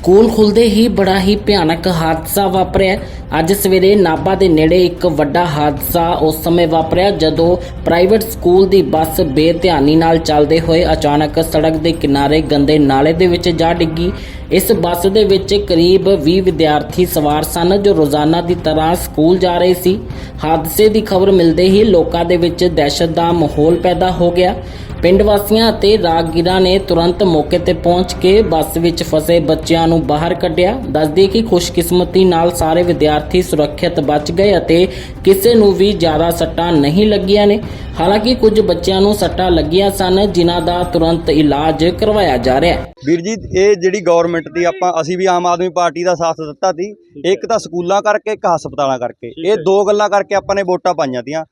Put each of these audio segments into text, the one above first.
School ਖੁੱਲਦੇ ਹੀ ਬੜਾ ਹੀ ਭਿਆਨਕ ਹਾਦਸਾ ਵਾਪਰਿਆ। ਅੱਜ ਸਵੇਰੇ ਨਾਭਾ ਦੇ ਨੇੜੇ ਇੱਕ ਵੱਡਾ ਹਾਦਸਾ ਉਸ ਸਮੇਂ ਵਾਪਰਿਆ ਜਦੋਂ ਪ੍ਰਾਈਵੇਟ ਸਕੂਲ ਦੀ ਬੱਸ ਬੇਧਿਆਨੀ ਨਾਲ ਚੱਲਦੇ ਹੋਏ ਅਚਾਨਕ ਸੜਕ ਦੇ ਕਿਨਾਰੇ ਗੰਦੇ ਨਾਲੇ ਦੇ ਵਿੱਚ ਜਾ ਡਿੱਗੀ। ਇਸ ਬੱਸ ਦੇ ਵਿੱਚ ਕਰੀਬ 20 ਵਿਦਿਆਰਥੀ ਸਵਾਰ ਸਨ ਜੋ ਰੋਜ਼ਾਨਾ ਦੀ ਤਰ੍ਹਾਂ ਸਕੂਲ ਜਾ ਰਹੇ ਸੀ। ਹਾਦਸੇ ਦੀ ਖਬਰ ਮਿਲਦੇ ਹੀ ਲੋਕਾਂ ਦੇ ਵਿੱਚ ਦਹਿਸ਼ਤ ਦਾ ਮਾਹੌਲ ਪੈਦਾ ਹੋ ਗਿਆ। ਪਿੰਡ ਵਾਸੀਆਂ ਅਤੇ ਰਾਹਗੀਰਾਂ ਨੇ ਤੁਰੰਤ ਮੌਕੇ ਤੇ ਪਹੁੰਚ ਕੇ ਬੱਸ ਵਿੱਚ ਫਸੇ ਬੱਚਿਆਂ ਨੂੰ ਬਾਹਰ ਕੱਢਿਆ। ਦੱਸਦੇ ਕਿ ਖੁਸ਼ਕਿਸਮਤੀ ਨਾਲ ਸਾਰੇ ਵਿਦਿਆਰਥੀ ਸੁਰੱਖਿਅਤ ਬਚ ਗਏ ਅਤੇ ਕਿਸੇ ਨੂੰ ਵੀ ਜ਼ਿਆਦਾ ਸੱਟਾਂ ਨਹੀਂ ਲੱਗੀਆਂ ਨੇ। ਹਾਲਾਂਕਿ ਕੁਝ ਬੱਚਿਆਂ ਨੂੰ ਸੱਟਾਂ ਲੱਗੀਆਂ ਸਨ ਜਿਨ੍ਹਾਂ ਦਾ ਤੁਰੰਤ ਇਲਾਜ ਕਰਵਾਇਆ ਜਾ ਰਿਹਾ ਹੈ। ਵੀਰ ਜੀ ਇਹ ਜਿਹੜੀ ਗਵਰਨਮੈਂਟ ਦੀ ਆਪਾਂ ਅਸੀਂ ਵੀ ਆਮ ਆਦਮੀ ਪਾਰਟੀ ਦਾ ਸਾਥ ਦਿੱਤਾ ਸੀ। ਇੱਕ ਤਾਂ ਸਕੂਲਾਂ ਕਰਕੇ ਇੱਕ ਹਸਪਤਾਲਾਂ ਕਰਕੇ। ਇਹ ਦੋ ਗੱਲਾਂ ਕਰਕੇ ਆਪਾਂ ਨੇ ਵੋਟਾਂ ਪਾਈਆਂ ਤੀਆਂ।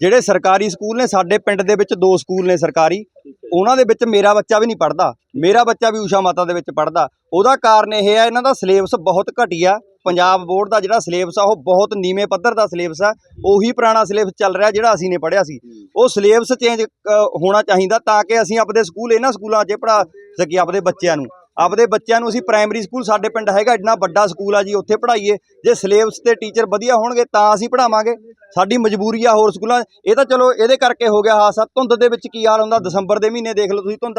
ਜਿਹੜੇ ਸਰਕਾਰੀ ਸਕੂਲ ਨੇ, ਸਾਡੇ ਪਿੰਡ ਦੇ ਵਿੱਚ ਦੋ ਸਕੂਲ ਨੇ ਸਰਕਾਰੀ। ਉਹਨਾਂ ਦੇ ਵਿੱਚ ਮੇਰਾ ਬੱਚਾ ਵੀ ਨਹੀਂ ਪੜਦਾ ਮੇਰਾ ਬੱਚਾ ਵੀ ਊਸ਼ਾ ਮਾਤਾ ਦੇ ਵਿੱਚ ਪੜਦਾ ਉਹਦਾ ਕਾਰਨ ਇਹ ਹੈ, ਇਹਨਾਂ ਦਾ ਸਿਲੇਬਸ ਬਹੁਤ ਘਟੀਆ। ਪੰਜਾਬ ਬੋਰਡ ਦਾ ਜਿਹੜਾ ਸਿਲੇਬਸ ਆ, ਉਹ ਬਹੁਤ ਨੀਵੇਂ ਪੱਧਰ ਦਾ ਸਿਲੇਬਸ ਆ। ਉਹੀ ਪੁਰਾਣਾ ਸਿਲੇਬਸ ਚੱਲ ਰਿਹਾ ਜਿਹੜਾ ਅਸੀਂ ਨੇ ਪੜਿਆ ਸੀ। ਉਹ ਸਿਲੇਬਸ ਚੇਂਜ ਹੋਣਾ ਚਾਹੀਦਾ ਤਾਂ ਕਿ ਅਸੀਂ ਆਪਣੇ ਸਕੂਲ, ਇਹਨਾਂ ਸਕੂਲਾਂ 'ਚ ਪੜਾ ਸਕੀਏ ਆਪਣੇ ਬੱਚਿਆਂ ਨੂੰ। ਆਪਦੇ ਬੱਚਿਆਂ ਨੂੰ ਅਸੀਂ ਪ੍ਰਾਇਮਰੀ ਸਕੂਲ ਸਾਡੇ ਪਿੰਡ ਹੈਗਾ, ਇੰਨਾ ਵੱਡਾ ਸਕੂਲ ਆ ਜੀ, ਉੱਥੇ ਪੜ੍ਹਾਈਏ। ਜੇ ਸਿਲੇਬਸ ਤੇ ਟੀਚਰ ਵਧੀਆ ਹੋਣਗੇ, ਤਾਂ ਅਸੀਂ ਪੜ੍ਹਾਵਾਂਗੇ। ਸਾਡੀ ਮਜਬੂਰੀ ਆ ਹੋਰ ਸਕੂਲਾਂ, ਇਹ ਤਾਂ ਚਲੋ ਇਹਦੇ ਕਰਕੇ ਹੋ ਗਿਆ ਹਾਸਾ ਧੁੰਦ ਦੇ ਵਿੱਚ ਕੀ ਹਾਲ ਹੁੰਦਾ? ਦਸੰਬਰ ਦੇ ਮਹੀਨੇ ਦੇਖ ਲਓ ਤੁਸੀਂ ਧੁੰਦ।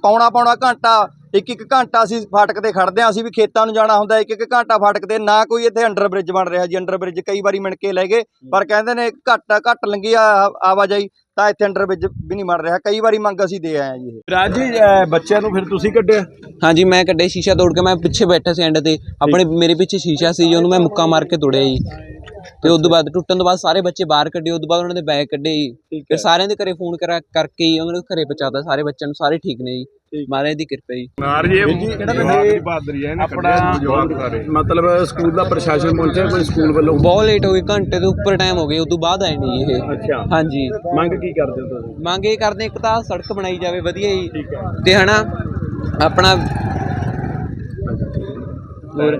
ਪੌਣਾ ਪੌਣਾ ਘੰਟਾ ਇੱਕ ਇੱਕ ਘੰਟਾ ਅਸੀਂ ਫਾਟਕ ਤੇ ਖੜਦੇ ਆ ਅਸੀਂ ਵੀ ਖੇਤਾਂ ਨੂੰ ਜਾਣਾ ਹੁੰਦਾ ਇੱਕ ਇੱਕ ਘੰਟਾ ਫਾਟਕ ਤੇ ਨਾ ਕੋਈ ਇੱਥੇ ਅੰਡਰ ਬ੍ਰਿਜ ਬਣ ਰਿਹਾ ਜੀ ਅੰਡਰ ਬ੍ਰਿਜ ਕਈ ਵਾਰੀ ਮਿਣ ਕੇ ਲੈ ਗਏ ਪਰ ਕਹਿੰਦੇ ਨੇ ਘੱਟ ਘੱਟ ਲੰਗੀ ਆ ਆਵਾਜਾਈ ਤਾਂ ਇੱਥੇ ਅੰਡਰ ਬ੍ਰਿਜ ਵੀ ਨਹੀਂ ਬਣ ਰਿਹਾ ਕਈ ਵਾਰੀ ਮੰਗ ਅਸੀਂ ਦੇ ਆਏ ਆ ਜੀ ਇਹ। ਰਾਜ ਜੀ ਅਹ ਬੱਚਿਆਂ ਨੂੰ ਫਿਰ ਤੁਸੀਂ ਕੱਢਿਆ? ਹਾਂਜੀ ਮੈਂ ਕੱਢੇ ਸ਼ੀਸ਼ਾ ਤੋੜ ਕੇ ਮੈਂ ਪਿੱਛੇ ਬੈਠਾ ਸੀ ਐਂਡ ਤੇ ਆਪਣੇ ਮੇਰੇ ਪਿੱਛੇ ਸ਼ੀਸ਼ਾ ਸੀ ਜੀ ਉਹਨੂੰ ਮੈਂ ਮੁੱਕਾ ਮਾਰ ਕੇ ਤੋੜਿਆ ਜੀ। ਤੇ ਉਸ ਤੋਂ ਬਾਅਦ ਟੁੱਟਣ ਤੋਂ ਬਾਅਦ ਸਾਰੇ ਬੱਚੇ ਬਾਹਰ ਕੱਢੇ ਉਸ ਤੋਂ ਬਾਅਦ ਉਹਨਾਂ ਦੇ ਬੈਗ ਕੱਢੇ ਜੀ। ਫਿਰ ਸਾਰਿਆਂ ਦੇ ਘਰੇ ਫੋਨ ਕਰਾ ਕਰਕੇ ਹੀ ਉਹਨਾਂ ਨੂੰ ਘਰੇ ਪਹੁੰਚਾਤਾ ਸਾਰੇ ਬੱਚਿਆਂ ਨੂੰ ਸਾਰੇ ਠੀਕ ਨੇ ਜੀ। ਮਹਾਰਾਜ ਦੀ ਕਿਰਪਾ ਜੀ। ਨਾਰ ਜੀ ਕਿਹੜਾ ਪਿੰਡ? ਬਹਾਦਰੀ ਹੈ ਇਹਨੇ ਆਪਣਾ ਮਤਲਬ ਸਕੂਲ ਦਾ ਪ੍ਰਸ਼ਾਸਨ ਪਹੁੰਚਿਆ ਕੋਈ ਸਕੂਲ ਵੱਲੋਂ? ਬਹੁਤ ਲੇਟ ਹੋ ਗਏ ਘੰਟੇ ਤੋਂ ਉੱਪਰ ਟਾਈਮ ਹੋ ਗਿਆ ਉਸ ਤੋਂ ਬਾਅਦ ਆਏ ਨੇ ਜੀ ਇਹ। ਅੱਛਾ। ਹਾਂਜੀ। ਮੰਗ ਕੀ ਕਰਦੇ ਹੋ ਤੁਸੀਂ? ਮੰਗ ਇਹ ਕਰਦੇ ਇੱਕ ਤਾਂ ਸੜਕ ਬਣਾਈ ਜਾਵੇ ਵਧੀਆ ਜੀ। ਤੇ ਹਨਾ ਆਪਣਾ ਹੋਰ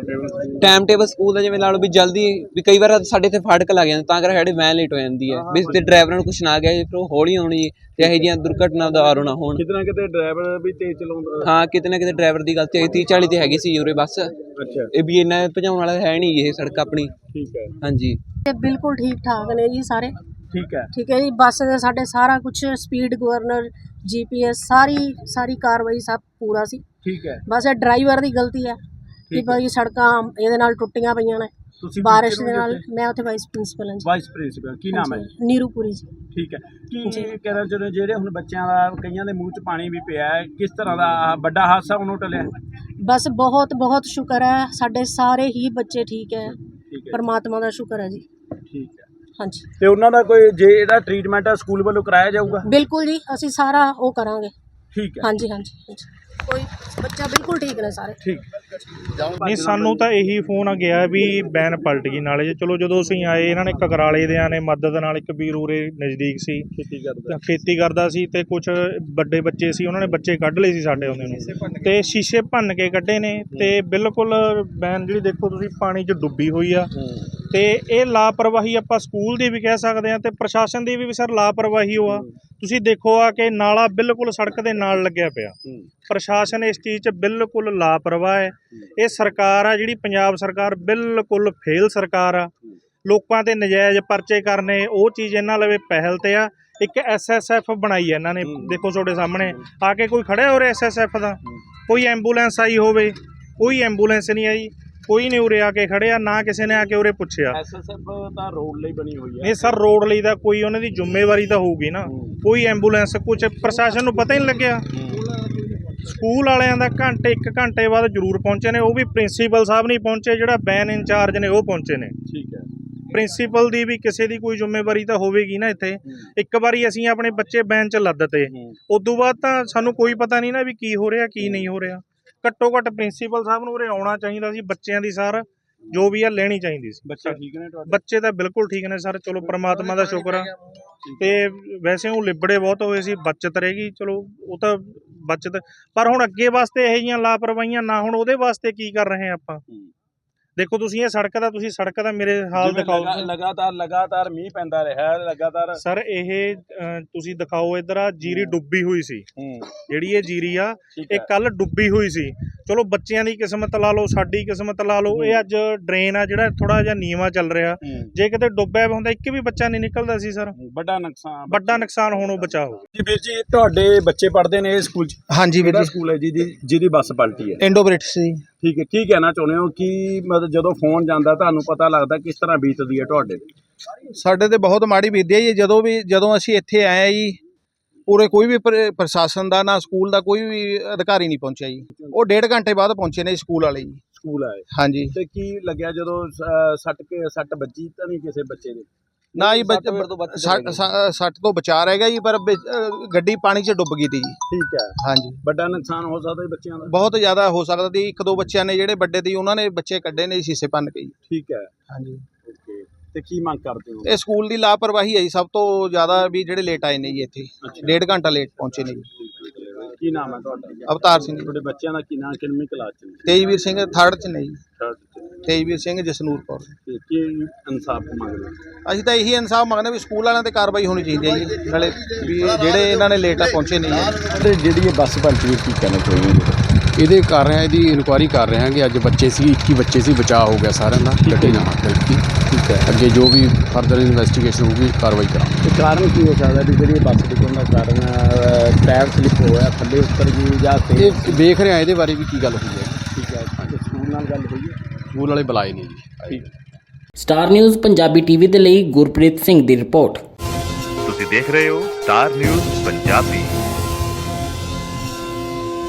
ਟਾਈਮ ਟੇਬਲ ਸਕੂਲ ਦਾ ਜਿਵੇਂ ਲਾ ਲਓ ਵੀ ਜਲਦੀ ਵੀ ਕਈ ਵਾਰ ਸਾਡੇ ਇੱਥੇ ਫਾਟਕ ਲੱਗ ਜਾਂਦੇ ਤਾਂ ਕਰਕੇ ਸਾਡੇ ਵੈਨ ਲੇਟ ਹੋ ਜਾਂਦੀ ਹੈ। ਵੀ ਤੇ ਡਰਾਈਵਰਾਂ ਨੂੰ ਕੁਛ ਨਾ ਗਿਆ ਜੀ ਫਿਰ ਉਹ ਹੌਲੀ ਆਉਣੀ ਤੇ ਇਹੋ ਜਿਹੀਆਂ ਦੁਰਘਟਨਾ ਦਾ ਆਰੋ ਨਾ ਹੋਣ। ਕਿਤੇ ਨਾ ਕਿਤੇ ਡਰਾਈਵਰ ਵੀ ਤੇਜ਼ ਚਲਾਉਂਦਾ? ਹਾਂ ਕਿਤੇ ਨਾ ਕਿਤੇ ਡਰਾਈਵਰ ਦੀ ਗਲਤੀ ਹੈ 30 40 ਤੇ ਹੈਗੀ ਸੀ ਉਰੇ ਬੱਸ। ਅੱਛਾ। ਇਹ ਵੀ ਇੰਨਾ ਭਜਾਉਣ ਵਾਲਾ ਹੈ ਨਹੀਂ ਇਹ ਸੜਕ ਆਪਣੀ। ਠੀਕ ਹੈ। ਹਾਂਜੀ। ਤੇ ਬਿਲਕੁਲ ਠੀਕ ਠਾਕ ਨੇ ਜੀ ਸਾਰੇ। ਠੀਕ ਹੈ। ਠੀਕ ਹੈ ਜੀ ਬੱਸ ਦੇ ਸਾਡੇ ਸਾਰਾ ਕੁਝ ਸਪੀਡ ਗਵਰਨਰ ਜੀਪੀਐਸ ਸਾਰੀ ਸਾਰੀ ਕਾਰਵਾਈ ਸਭ ਪੂਰਾ ਸੀ। ਠੀਕ ਹੈ। ਬਸ ਇਹ ਡਰਾਈਵਰ ਦੀ ਗਲਤੀ ਹੈ। ਕਿ। ਭਾਈ ਸੜਕਾਂ ਇਹਦੇ ਨਾਲ ਟੁੱਟੀਆਂ ਪਈਆਂ ਨੇ ਤੁਸੀਂ ਬਾਰਿਸ਼ ਦੇ ਨਾਲ? ਮੈਂ ਉੱਥੇ ਵਾਈਸ ਪ੍ਰਿੰਸੀਪਲ ਹਾਂ ਵਾਈਸ ਪ੍ਰਿੰਸੀਪਲ ਕੀ ਨਾਮ ਹੈ ਜੀ? ਨੀਰੂਪੁਰੀ ਜੀ। ਠੀਕ ਹੈ। ਕੀ ਜੀ। ਕਹਿਣਾ ਚਾਹੁੰਦੇ ਹੋ, ਜਿਹੜੇ ਹੁਣ ਬੱਚਿਆਂ ਦਾ ਕਈਆਂ ਦੇ ਮੂੰਹ 'ਚ ਪਾਣੀ ਵੀ ਪਿਆ ਹੈ ਕਿਸ ਤਰ੍ਹਾਂ ਦਾ ਵੱਡਾ ਹਾਦਸਾ ਉਹਨੂੰ ਟਲਿਆ? ਬਸ ਬਹੁਤ ਬਹੁਤ ਸ਼ੁਕਰ ਹੈ ਸਾਡੇ ਸਾਰੇ ਹੀ ਬੱਚੇ ਠੀਕ ਹੈ। ਪਰਮਾਤਮਾ ਦਾ ਸ਼ੁਕਰ ਹੈ ਜੀ। ਠੀਕ ਹੈ। ਹਾਂਜੀ। ਤੇ ਉਹਨਾਂ ਦਾ ਕੋਈ ਜੇ ਇਹਦਾ ਟ੍ਰੀਟਮੈਂਟ ਹੈ ਸਕੂਲ ਵੱਲੋਂ ਕਰਾਇਆ ਜਾਊਗਾ? ਬਿਲਕੁਲ ਜੀ ਅਸੀਂ ਸਾਰਾ ਉਹ ਕਰਾਂਗੇ। ਠੀਕ ਹੈ। ਹਾਂਜੀ ਹਾਂਜੀ। ਕੋਈ ਬੱਚਾ ਬਿਲਕੁਲ ਠੀਕ ਨੇ ਸਾਰੇ। ਠੀਕ। ਨਹੀਂ ਸਾਨੂੰ ਤਾਂ ਇਹੀ ਫੋਨ ਆ ਗਿਆ ਵੀ ਬੈਨ ਪਲਟ ਗਈ ਨਾਲੇ 'ਚ। ਚਲੋ ਜਦੋਂ ਅਸੀਂ ਆਏ ਇਹਨਾਂ ਨੇ ਕਕਰਾਲੇ ਦਿਆਂ ਨੇ ਮਦਦ ਨਾਲ ਇੱਕ ਵੀਰ ਉਰੇ ਨਜ਼ਦੀਕ ਸੀ। ਖੇਤੀ ਕਰਦਾ। ਤਾਂ ਖੇਤੀ ਕਰਦਾ ਸੀ ਤੇ ਕੁਝ ਵੱਡੇ ਬੱਚੇ ਸੀ ਉਹਨਾਂ ਨੇ ਬੱਚੇ ਕੱਢ ਲਏ ਸੀ ਸਾਡੇ ਆਉਂਦੇ ਨੂੰ। ਤੇ ਸ਼ੀਸ਼ੇ ਭੰਨ ਕੇ ਕੱਢੇ ਨੇ ਤੇ ਬਿਲਕੁਲ ਬੈਨ ਜਿਹੜੀ ਦੇਖੋ ਤੁਸੀਂ ਪਾਣੀ 'ਚ ਡੁੱਬੀ ਹੋਈ ਆ। ਤੇ ਇਹ ਲਾਪਰਵਾਹੀ ਆਪਾਂ ਸਕੂਲ ਦੀ ਵੀ ਕਹਿ ਸਕਦੇ ਆ ਤੇ ਪ੍ਰਸ਼ਾਸਨ ਦੀ ਵੀ ਸਰ ਲਾਪਰਵਾਹੀ ਉਹ ਆ। ਤੁਸੀਂ ਦੇਖੋ ਆ ਕਿ ਨਾਲਾ ਬਿਲਕੁਲ ਸੜਕ ਦੇ ਨਾਲ ਲੱਗਿਆ ਪਿਆ। ਪ੍ਰਸ਼ਾਸਨ ਇਸ ਚੀਜ਼ 'ਚ ਬਿਲਕੁਲ ਲਾਪਰਵਾਹ ਹੈ। ਇਹ ਸਰਕਾਰ ਆ ਜਿਹੜੀ ਪੰਜਾਬ ਸਰਕਾਰ ਬਿਲਕੁਲ ਫੇਲ ਸਰਕਾਰ ਆ। ਲੋਕਾਂ ਤੇ ਨਜਾਇਜ਼ ਪਰਚੇ ਕਰਨੇ ਉਹ ਚੀਜ਼ ਇਹਨਾਂ ਲਵੇ ਪਹਿਲ ਤੇ ਆ। ਇੱਕ ਐਸਐਸਐਫ ਬਣਾਈ ਹੈ ਇਹਨਾਂ ਨੇ ਦੇਖੋ ਤੁਹਾਡੇ ਸਾਹਮਣੇ। ਆ ਕੇ ਕੋਈ ਖੜਿਆ ਹੋ ਰਿਹਾ ਐਸਐਸਐਫ ਦਾ? ਕੋਈ ਐਂਬੂਲੈਂਸ ਆਈ ਹੋਵੇ ਕੋਈ ਐਂਬੂਲੈਂਸ ਨਹੀਂ ਆਈ। ਕੋਈ ਨਹੀਂ ਉਰੇ ਆ ਕੇ ਖੜਿਆ ਨਾ ਕਿਸੇ ਨੇ ਆ ਕੇ ਉਰੇ ਪੁੱਛਿਆ। ਐਸਐਸਐਫ ਤਾਂ ਰੋਡ ਲਈ ਬਣੀ ਹੋਈ ਹੈ ਨਹੀਂ ਸਰ ਰੋਡ ਲਈ ਤਾਂ ਕੋਈ ਉਹਨਾਂ ਦੀ ਜ਼ਿੰਮੇਵਾਰੀ ਤਾਂ ਹੋਊਗੀ ਨਾ। ਕੋਈ ਐਂਬੂਲੈਂਸ ਕੁਝ ਪ੍ਰਸ਼ਾਸਨ ਨੂੰ ਪਤਾ ਹੀ ਨਹੀਂ ਲੱਗਿਆ। ਸਕੂਲ ਵਾਲਿਆਂ ਦਾ ਘੰਟੇ ਇੱਕ ਘੰਟੇ ਬਾਅਦ ਜ਼ਰੂਰ ਪਹੁੰਚੇ ਨੇ। ਉਹ ਵੀ ਪ੍ਰਿੰਸੀਪਲ ਸਾਹਿਬ ਨਹੀਂ ਪਹੁੰਚੇ ਜਿਹੜਾ ਬੈਨ ਇੰਚਾਰਜ ਨੇ ਉਹ ਪਹੁੰਚੇ ਨੇ। ਠੀਕ ਹੈ। ਪ੍ਰਿੰਸੀਪਲ ਦੀ ਵੀ ਕਿਸੇ ਦੀ ਕੋਈ ਜ਼ਿੰਮੇਵਾਰੀ ਤਾਂ ਹੋਵੇਗੀ ਨਾ ਇੱਥੇ। ਇੱਕ ਵਾਰੀ ਅਸੀਂ ਆਪਣੇ ਬੱਚੇ ਬੈਨ 'ਚ ਲੱਦ ਤੇ। ਉਦੋਂ ਬਾਅਦ ਤਾਂ ਸਾਨੂੰ ਕੋਈ ਪਤਾ ਨਹੀਂ ਨਾ ਵੀ ਕੀ ਹੋ ਰਿਹਾ ਕੀ ਨਹੀਂ ਹੋ ਰਿਹਾ। ਘੱਟੋ ਘੱਟ ਪ੍ਰਿੰਸੀਪਲ ਸਾਹਿਬ ਨੂੰ ਉਰੇ ਆਉਣਾ ਚਾਹੀਦਾ ਸੀ ਬੱਚਿਆਂ ਦੀ ਸਾਰ ਜੋ ਵੀ ਆ ਲੈਣੀ ਚਾਹੀਦੀ ਸੀ। ਬੱਚੇ ਠੀਕ ਨੇ ਤੁਹਾਡੇ? ਬੱਚੇ ਤਾਂ ਬਿਲਕੁਲ ਠੀਕ ਨੇ ਸਰ ਚਲੋ ਪ੍ਰਮਾਤਮਾ ਦਾ ਸ਼ੁਕਰ ਆ। ਤੇ ਵੈਸੇ ਉਹ ਲਿਬੜੇ ਬਹੁਤ ਹੋਏ ਸੀ ਬਚਤ ਰਹੇਗੀ ਚਲੋ ਉਹ ਤਾਂ ਬਚਤ ਪਰ ਹੁਣ ਅੱਗੇ ਵਾਸਤੇ ਇਹ ਜੀਆਂ ਲਾਪਰਵਾਹੀਆਂ ਨਾ ਹੁਣ ਉਹਦੇ ਵਾਸਤੇ ਕੀ ਕਰ ਰਹੇ ਆਪਾਂ? ਦੇਖੋ ਤੁਸੀਂ ਇਹ ਸੜਕ ਦਾ ਤੁਸੀਂ ਸੜਕ ਦਾ ਮੇਰੇ ਹਾਲ ਦਿਖਾਓ। ਲਗਾਤਾਰ ਲਗਾਤਾਰ ਮੀਂਹ ਪੈਂਦਾ ਰਿਹਾ ਲਗਾਤਾਰ ਸਰ ਇਹ ਤੁਸੀਂ ਦਿਖਾਓ ਇਧਰ ਆ ਜੀਰੀ ਡੁੱਬੀ ਹੋਈ ਸੀ। ਜਿਹੜੀ ਇਹ ਜੀਰੀ ਆ ਇਹ ਕੱਲ ਡੁੱਬੀ ਹੋਈ ਸੀ। ਚਲੋ ਬੱਚਿਆਂ ਦੀ ਕਿਸਮਤ ਲਾ ਲਓ ਸਾਡੀ ਕਿਸਮਤ ਲਾ ਲਓ ਇਹ ਅੱਜ ਡਰੇਨ ਆ ਜਿਹੜਾ ਥੋੜਾ ਜਿਹਾ ਨੀਵਾ ਚੱਲ ਰਿਹਾ। ਜੇ ਕਿਤੇ ਡੁੱਬਿਆ ਹੁੰਦਾ ਇੱਕ ਵੀ ਬੱਚਾ ਨਹੀਂ ਨਿਕਲਦਾ ਸੀ ਸਰ। ਵੱਡਾ ਨੁਕਸਾਨ ਵੱਡਾ ਨੁਕਸਾਨ ਹੋਣੋਂ ਬਚਾ ਹੋ ਜੀ ਵੀਰ ਜੀ ਤੁਹਾਡੇ ਬੱਚੇ ਪੜ੍ਹਦੇ ਨੇ ਇਹ ਸਕੂਲ ਚ? ਹਾਂਜੀ ਵੀਰ ਜੀ। ਸਕੂਲ ਹੈ ਜੀ ਦੀ ਜਿਹਦੀ ਬੱਸ ਪਲਟੀ ਹੈ? ਇੰਡੋ ਬ੍ਰਿਟਿਸ਼ ਜੀ ਠੀਕ ਹੈ ਕੀ ਕਹਿਣਾ ਚਾਹੁੰਦੇ ਹੋ? ਕਿ ਮਤਲਬ ਜਦੋਂ ਫੋਨ ਜਾਂਦਾ ਤੁਹਾਨੂੰ ਪਤਾ ਲੱਗਦਾ ਕਿਸ ਤਰ੍ਹਾਂ ਬੀਤਦੀ ਹੈ ਤੁਹਾਡੇ? ਸਾਡੇ ਤੇ ਬਹੁਤ ਮਾੜੀ ਬੀਤੀ ਹੈ ਜੀ। ਜਦੋਂ ਵੀ ਜਦੋਂ ਅਸੀਂ ਇੱਥੇ ਆਏ ਆ ਜੀ ਪੂਰੇ ਕੋਈ ਵੀ ਪ੍ਰ- ਪ੍ਰਸ਼ਾਸਨ ਦਾ ਨਾ ਸਕੂਲ ਦਾ ਕੋਈ ਵੀ ਅਧਿਕਾਰੀ ਨਹੀਂ ਪਹੁੰਚਿਆ ਜੀ। ਉਹ ਡੇਢ ਘੰਟੇ ਬਾਅਦ ਪਹੁੰਚੇ ਨੇ ਜੀ ਸਕੂਲ ਵਾਲੇ ਜੀ। ਸਕੂਲ ਆਏ ਹਾਂਜੀ। ਤੇ ਕੀ ਲੱਗਿਆ ਜਦੋਂ ਅਹ, ਸੱਟ ਕੇ ਸੱਟ ਵੱਜੀ ਤਾਂ ਨਹੀਂ ਕਿਸੇ ਬੱਚੇ ਦੇ? ਨਾ ਜੀ ਸੱਟ ਵਜੇ ਤੋਂ ਬਚ ਬੱਚ- ਸੱਟ- ਸੱਟ ਸੱਟ ਤੋਂ ਬਚਾ ਰਹਿ ਗਿਆ ਜੀ ਪਰ ਵਿੱਚ, ਅ, ਗੱਡੀ ਪਾਣੀ 'ਚ ਡੁੱਬ ਗਈ ਤੀ ਜੀ। ਠੀਕ ਹੈ। ਹਾਂਜੀ। ਵੱਡਾ ਨੁਕਸਾਨ ਹੋ ਸਕਦਾ ਹੈ ਬੱਚਿਆਂ ਦਾ? ਬਹੁਤ ਜ਼ਿਆਦਾ ਹੋ ਸਕਦਾ ਸੀ ਇੱਕ ਦੋ ਬੱਚਿਆਂ ਨੇ ਜਿਹੜੇ ਵੱਡੇ ਤੀ ਉਹਨਾਂ ਨੇ ਬੱਚੇ ਕੱਢੇ ਨੇ ਜੀ ਸ਼ੀਸ਼ੇ ਭੰਨ ਕੇ ਜੀ। ਠੀਕ ਹੈ। ਹਾਂਜੀ। ਤੇ ਕੀ ਮੰਗ ਕਰਦੇ ਹੋ? ਇਹ ਸਕੂਲ ਦੀ ਲਾਪਰਵਾਹੀ ਹੈ ਜੀ ਸਭ ਤੋਂ ਜ਼ਿਆਦਾ ਵੀ ਜਿਹੜੇ ਲੇਟ ਆਏ ਨੇ ਜੀ ਇੱਥੇ। ਡੇਢ ਘੰਟਾ ਲੇਟ ਪਹੁੰਚੇ ਨੇ ਜੀ। ਕੀ ਨਾਮ ਹੈ ਤੁਹਾਡਾ? ਅਵਤਾਰ ਸਿੰਘ ਜੀ। ਤੁਹਾਡੇ ਬੱਚਿਆਂ ਦਾ ਕੀ ਨਾਮ ਕਿੰਨੀ ਕਲਾਸ ਚ ਨੇ? ਤੇਜਵੀਰ ਸਿੰਘ ਥਰਡ 'ਚ ਨੇ ਜੀ। ਤੇਜਵੀਰ ਸਿੰਘ ਜਸਨੂਰ ਕੌਰ। ਤੇ ਕੀ ਇਨਸਾਫ ਮੰਗਦੇ? ਅਸੀਂ ਤਾਂ ਇਹੀ ਇਨਸਾਫ ਮੰਗਦੇ ਵੀ ਸਕੂਲ ਵਾਲਿਆਂ ਤੇ ਕਾਰਵਾਈ ਹੋਣੀ ਚਾਹੀਦੀ ਹੈ ਜੀ। ਨਾਲੇ ਵੀ ਜਿਹੜੇ ਇਹਨਾਂ ਨੇ ਲੇਟਾ ਪਹੁੰਚੇ ਨਹੀਂ ਹੈ। ਤੇ ਜਿਹੜੀ ਇਹ ਬੱਸ ਪਲਟੀ ਕੀ ਕਹਿਣਾ ਚਾਹੁੰਦੇ ਇਹਦੇ ਕਰ ਰਹੇ ਹਾਂ ਇਹਦੀ ਇਨਕੁਆਇਰੀ ਕਰ ਰਹੇ ਹਾਂ ਕਿ ਅੱਜ ਬੱਚੇ ਸੀ 21 ਬੱਚੇ ਸੀ ਬਚਾਅ ਹੋ ਗਿਆ ਸਾਰਿਆਂ ਦਾ ਗੱਡੀ ਨਾਲ ਗਲਤੀ ਠੀਕ ਹੈ। ਅੱਗੇ ਜੋ ਵੀ ਫਰਦਰ ਇਨਵੈਸਟੀਗੇਸ਼ਨ ਹੋਊਗੀ ਕਾਰਵਾਈ ਕਰਾਂਗੇ। ਤੇ ਕਾਰਨ ਕੀ ਹੋ ਸਕਦਾ ਵੀ ਜਿਹੜੀ ਬੱਸ ਡਿੱਗਣ ਦਾ ਕਾਰਨ ਅਹ, ਟਾਇਰ ਸਲਿਪ ਹੋਇਆ ਥੱਲੇ ਉੱਤਰ ਗਈ ਜਾਂ ਤੇ ਇਹ ਵੇਖ ਰਹੇ ਹਾਂ ਇਹਦੇ ਬਾਰੇ ਵੀ ਕੀ ਗੱਲ ਹੋਈ ਹੈ। ਠੀਕ ਹੈ ਤੇ ਸਕੂਲ ਨਾਲ ਗੱਲ ਹੋਈ ਹੈ। ਸਕੂਲ ਵਾਲੇ ਬੁਲਾਏ ਨਹੀਂ ਜੀ। ਸਟਾਰ ਨਿਊਜ਼ ਪੰਜਾਬੀ ਟੀਵੀ ਦੇ ਲਈ ਗੁਰਪ੍ਰੀਤ ਸਿੰਘ ਦੀ ਰਿਪੋਰਟ। ਤੁਸੀਂ ਦੇਖ ਰਹੇ ਹੋ ਸਟਾਰ ਨਿਊਜ਼ ਪੰਜਾਬੀ।